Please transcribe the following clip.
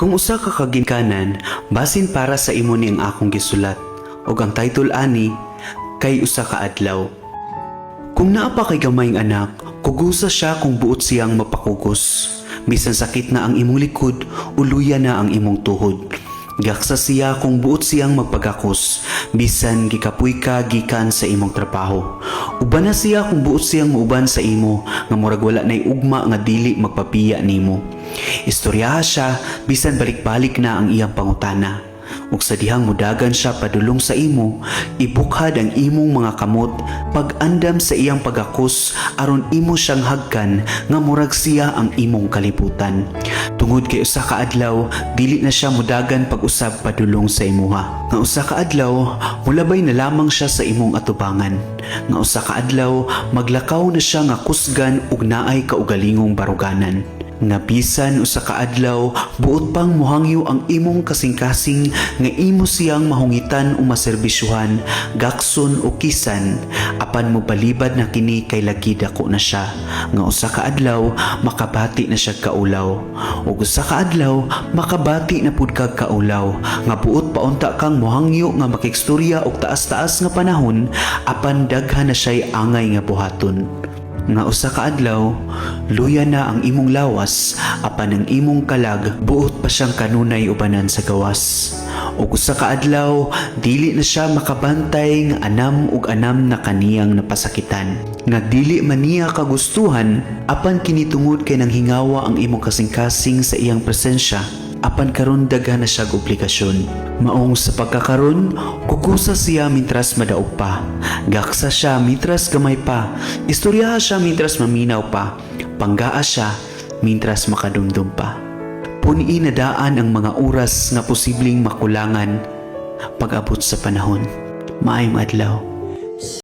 Kung usa ka kaginkanan, basin para sa imo ni ang akong gisulat. Og ang title ani, kay usa ka adlaw. Kung naa pa kay gamayng anak, kugusa siya kung buot siyang mapakugos. Bisan sakit na ang imong likod, uluya na ang imong tuhod. Gaksa siya kung buot siyang magpagakos, bisan gikapoy ka gikan sa imong trabaho. Uban na siya kung buot siyang muuban sa imo, nga murag wala nay ugma nga dili magpapiya nimo. Istoryaha siya, bisan balik-balik na ang iyang pangutana ug sa dihang mudagan siya padulong sa imo ibukhad ang imong mga kamot pag-andam sa iyang pagakos aron imo siyang hagkan nga murag siya ang imong kalibutan. Tungod kay usa ka adlaw dili na siya mudagan pag-usab padulong sa imuha. Nga usa ka adlaw mulabay na lamang siya sa imong atubangan. Nga usa ka adlaw maglakaw na siya nga kusgan ug naay kaugalingong baruganan nga bisan usa ka adlaw buot pang mohangyo ang imong kasing-kasing nga imo siyang mahungitan o maserbisyuhan gakson o kisan. Apan mo balibad na kini kay lagi dako na siya nga usa ka adlaw makabati na siya kaulaw. Ug usa ka adlaw makabati na pud kag kaulaw. Nga buot paunta kang mohangyo nga makikstorya og taas-taas nga panahon apan daghan na siya'y angay nga buhaton nga usa ka adlaw luya na ang imong lawas apan ang imong kalag buot pa siyang kanunay ubanan sa gawas. Ug usa ka adlaw dili na siya makabantay nga anam ug anam na kaniyang napasakitan. Nga dili man niya kagustuhan apan kini tungod kay nang hingawa ang imong kasing-kasing sa iyang presensya apan karon daghan na siya og obligasyon. Maong sa pagkakaron, kukusa siya mintras madaog pa. Gaksa siya mintras gamay pa. Istoryaha siya mintras maminaw pa. Panggaa siya mintras makadumdum pa. Puni na daan ang mga oras nga posibleng makulangan pag-abot sa panahon. Maayong adlaw.